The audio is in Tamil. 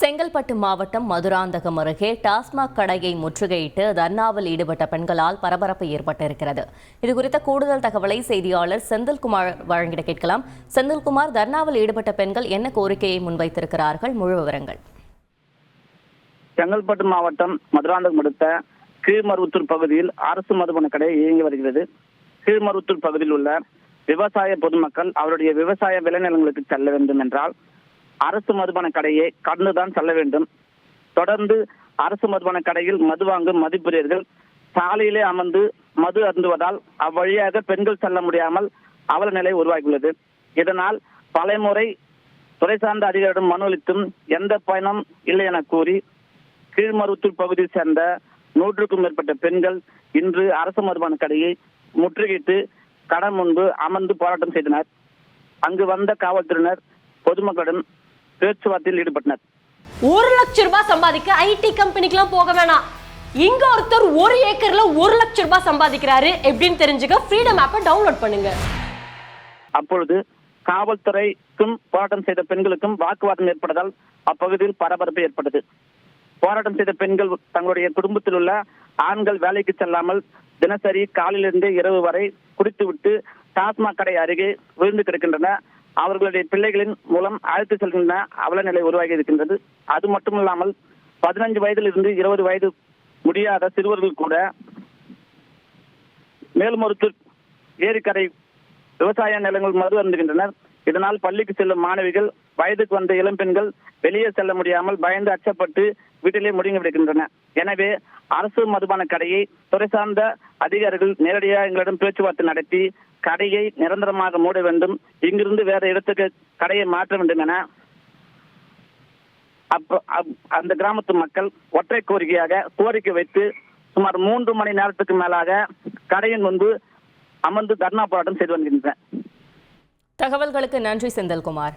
செங்கல்பட்டு மாவட்டம் மதுராந்தகம் அருகே டாஸ்மாக் கடையை முற்றுகையிட்டு தர்ணாவில் ஈடுபட்ட பெண்களால் பரபரப்பு ஏற்பட்டிருக்கிறது. இது குறித்த கூடுதல் தகவலை செய்தியாளர் செந்தில்குமார் வழங்கிட கேட்கலாம். செந்தில்குமார் தர்ணாவில் ஈடுபட்ட பெண்கள் என்ன கோரிக்கையை முன்வைத்திருக்கிறார்கள்? முழு விவரங்கள். செங்கல்பட்டு மாவட்டம் மதுராந்தகம் அடுத்த கீழ்மருவத்தூர் பகுதியில் அரசு மதுபான கடை இயங்கி வருகிறது. கீழ்மருவத்தூர் பகுதியில் உள்ள விவசாய பொதுமக்கள் அவருடைய விவசாய விளைநிலங்களுக்கு செல்ல வேண்டும் என்றால் அரசு மதுபான கடையை கடந்துதான் செல்ல வேண்டும். தொடர்ந்து அரசு மதுபான கடையில் மது வாங்கும் மதிப்பிரியர்கள் சாலையிலே அமர்ந்து மது அருந்துவதால் அவ்வழியாக பெண்கள் செல்ல முடியாமல் அவல நிலை உருவாகியுள்ளது. இதனால் பலமுறை துறை சார்ந்த அதிகாரிடம் மனு அளித்தும் எந்த பயனும் இல்லை என கூறி கீழ்மருவத்தூர் பகுதியை சேர்ந்த நூற்றுக்கும் மேற்பட்ட பெண்கள் இன்று அரசு மதுபான கடையை முற்றுகையிட்டு கடன் முன்பு அமர்ந்து போராட்டம் செய்தனர். அங்கு வந்த காவல்துறையினர் பொதுமக்களுடன் பேச்சுவார்த்தையில் ஈடுபட்டனர். ஒரு லட்சம் ரூபாய் சம்பாதிக்க ஐடி கம்பெனிக்கெல்லாம் போக வேணாம். இங்க ஒருத்தர் ஒரு ஏக்கர்ல ஒரு லட்சம் ரூபாய் சம்பாதிக்கிறாரு எப்படின்னு தெரிஞ்சுக்க ஃப்ரீடம் ஆப்பை டவுன்லோட் பண்ணுங்க. அப்பொழுது காவல்துறைக்கும் போராட்டம் செய்த பெண்களுக்கும் வாக்குவாதம் ஏற்பட்டதால் அப்பகுதியில் பரபரப்பு ஏற்பட்டது. போராட்டம் செய்த பெண்கள் தங்களுடைய குடும்பத்தில் உள்ள ஆண்கள் வேலைக்கு செல்லாமல் தினசரி காலையிலிருந்து இரவு வரை குடித்துவிட்டு டாஸ்மாக் கடை அருகே விழுந்து கிடக்கின்றன. அவர்களுடைய பிள்ளைகளின் மூலம் அழைத்து செல்கின்ற அவல நிலை உருவாகி இருக்கின்றது. அது மட்டுமில்லாமல் பதினஞ்சு வயதிலிருந்து இருபது வயது முடியாத சிறுவர்கள் கூட மேல்மருத்தூர் ஏரிக்கரை விவசாய நிலங்கள் மறு அருந்துகின்றனர். இதனால் பள்ளிக்கு செல்லும் மாணவிகள் வயதுக்கு வந்த இளம்பெண்கள் வெளியே செல்ல முடியாமல் பயந்து அச்சப்பட்டு வீட்டிலே முடங்கி விடுகின்றன. எனவே அரசு மதுபான கடையை துறை சார்ந்த அதிகாரிகள் நேரடியாக எங்களிடம் பேச்சுவார்த்தை நடத்தி கடையை நிரந்தரமாக மூட வேண்டும். இங்கிருந்து வேற இடத்துக்கு கடையை மாற்ற வேண்டும் என அப்- அந்த கிராமத்து மக்கள் ஒற்றை கோரிக்கையாக கோரிக்கை வைத்து சுமார் மூன்று மணி நேரத்துக்கு மேலாக கடையின் முன்பு அமர்ந்து தர்ணா போராட்டம் செய்து வருகின்றனர். தகவல்களுக்கு நன்றி செந்தில்குமார்.